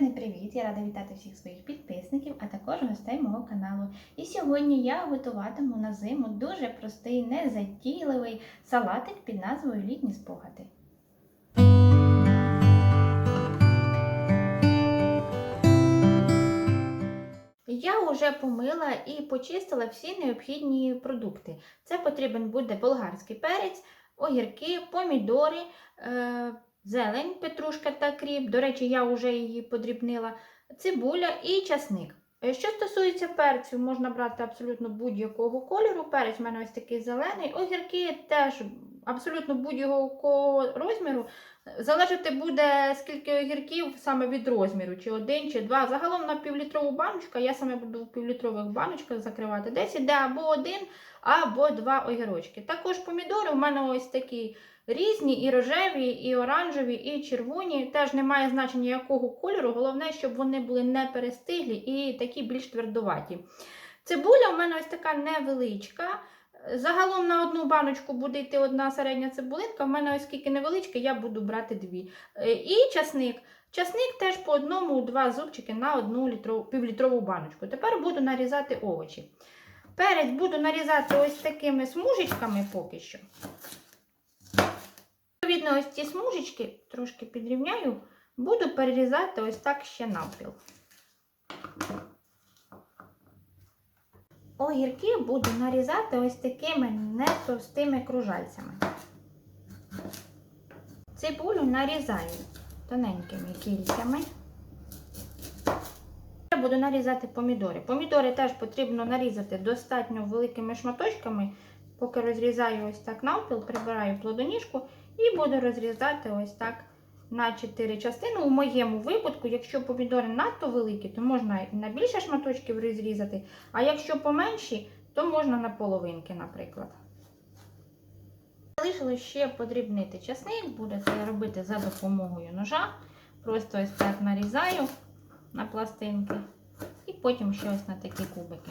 Величезний привіт! Я рада вітати всіх своїх підписників, а також гостей мого каналу. І сьогодні я готуватиму на зиму дуже простий, незатійливий салатик під назвою Літні спогади. Я вже помила і почистила всі необхідні продукти. Це потрібен буде болгарський перець, огірки, помідори, е, зелень, петрушка та кріп. До речі, я вже її подрібнила, цибуля і часник. Е, Що стосується перцю, можна брати абсолютно будь-якого кольору. Перець в мене ось такий зелений, огірки теж абсолютно будь-якого розміру. Залежати буде, скільки огірків саме від розміру, чи один, чи два. Загалом на півлітрову баночку, я саме буду в півлітрових баночках закривати. Десь іде або один, або два огірочки. Також помідори у мене ось такі різні, і рожеві, і оранжеві, і червоні. Теж немає значення якого кольору. Головне, щоб вони були не перестиглі і такі більш твердуваті. Цибуля у мене ось така невеличка. Загалом на одну баночку буде йти одна середня цибулинка. В мене ось скільки невеличка, я буду брати дві. Е, І часник. Часник теж по одному-два зубчики на одну літрову, півлітрову баночку. Тепер буду нарізати овочі. Перець буду нарізати ось такими смужечками поки що. Відповідно, ось ці смужечки трошки підрівняю, буду перерізати ось так ще навпіл. Огірки буду нарізати ось такими нетовстими кружальцями. Цибулю нарізаю тоненькими кільцями. Я буду нарізати помідори. Помідори теж потрібно нарізати достатньо великими шматочками. Поки розрізаю ось так навпіл, прибираю плодоніжку і буду розрізати ось так на 4 частини. У моєму випадку, якщо помідори надто великі, то можна на більше шматочків розрізати, а якщо поменші, то можна на половинки, наприклад. Залишилось ще подрібнити часник, буду це робити за допомогою ножа. Просто ось так нарізаю на пластинки і потім ще ось на такі кубики.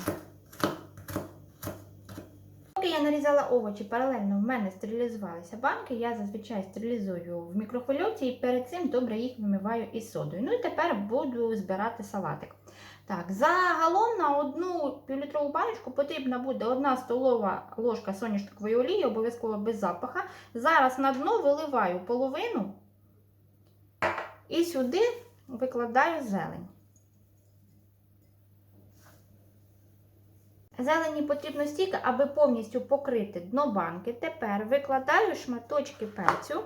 Я нарізала овочі, паралельно в мене стерилізувалися банки. Я зазвичай стерилізую в мікрохвильовці і перед цим добре їх вимиваю із содою. Ну і тепер буду збирати салатик. Так, загалом на одну півлітрову баночку потрібна буде одна столова ложка соняшникової олії, обов'язково без запаха. Зараз на дно виливаю половину і сюди викладаю зелень. Зелені потрібно стільки, аби повністю покрити дно банки. Тепер викладаю шматочки перцю.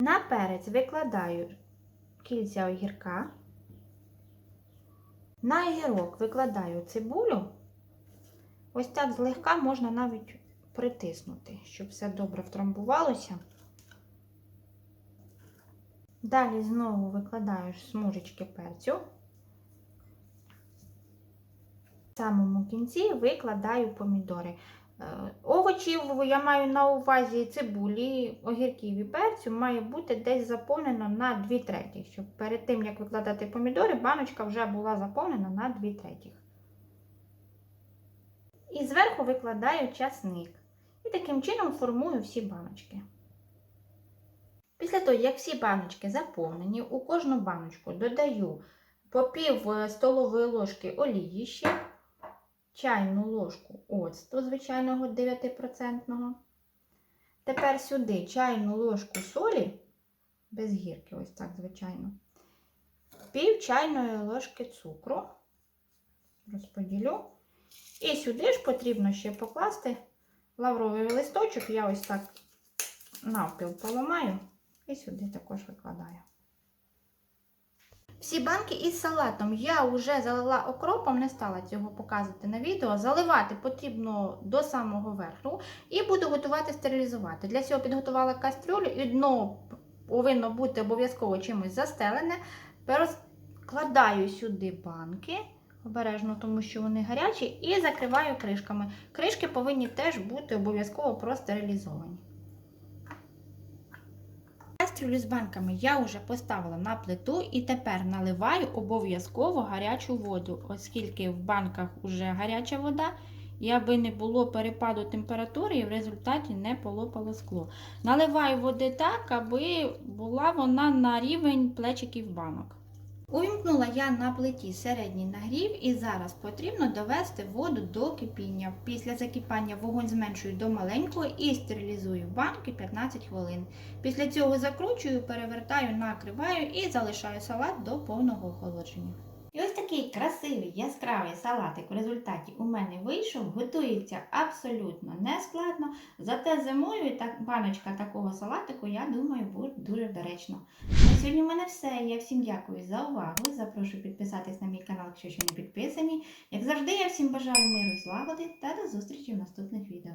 На перець викладаю кільця огірка. На огірок викладаю цибулю. Ось так злегка можна навіть притиснути, щоб все добре втрамбувалося. Далі знову викладаю смужечки перцю. В самому кінці викладаю помідори. Е, Овочів я маю на увазі цибулі, огірків і перцю має бути десь заповнено на 2 треті, щоб перед тим, як викладати помідори, баночка вже була заповнена на 2 третіх. І зверху викладаю часник. І таким чином формую всі баночки. Після того, як всі баночки заповнені, у кожну баночку додаю по пів е, столової ложки олії ще чайну ложку оцту звичайного 9%. Тепер сюди чайну ложку солі, без гірки, ось так, звичайно, пів чайної ложки цукру. Розподілю. І сюди ж потрібно ще покласти лавровий листочок. Я ось так навпіл поламаю і сюди також викладаю. Всі банки із салатом я вже залила окропом, не стала цього показувати на відео. Заливати потрібно до самого верху і буду готувати стерилізувати. Для цього підготувала кастрюлю і дно повинно бути обов'язково чимось застелене. Перекладаю сюди банки, обережно, тому що вони гарячі, і закриваю кришками. Кришки повинні теж бути обов'язково простерилізовані. Кастрюлю з банками я вже поставила на плиту і тепер наливаю обов'язково гарячу воду, оскільки в банках вже гаряча вода, і аби не було перепаду температури, і в результаті не полопало скло. Наливаю води так, аби була вона на рівень плечиків банок. Увімкнула я на плиті середній нагрів і зараз потрібно довести воду до кипіння. Після закипання вогонь зменшую до маленького і стерилізую банки 15 хвилин. Після цього закручую, перевертаю, накриваю і залишаю салат до повного охолодження. Такий красивий яскравий салатик в результаті у мене вийшов. Готується абсолютно нескладно. Зате зимою так, баночка такого салатику, я думаю, буде дуже доречно. На сьогодні в мене все. Я всім дякую за увагу. Запрошую підписатись на мій канал, якщо ще не підписані. Як завжди, я всім бажаю миру, злагоди та до зустрічі в наступних відео.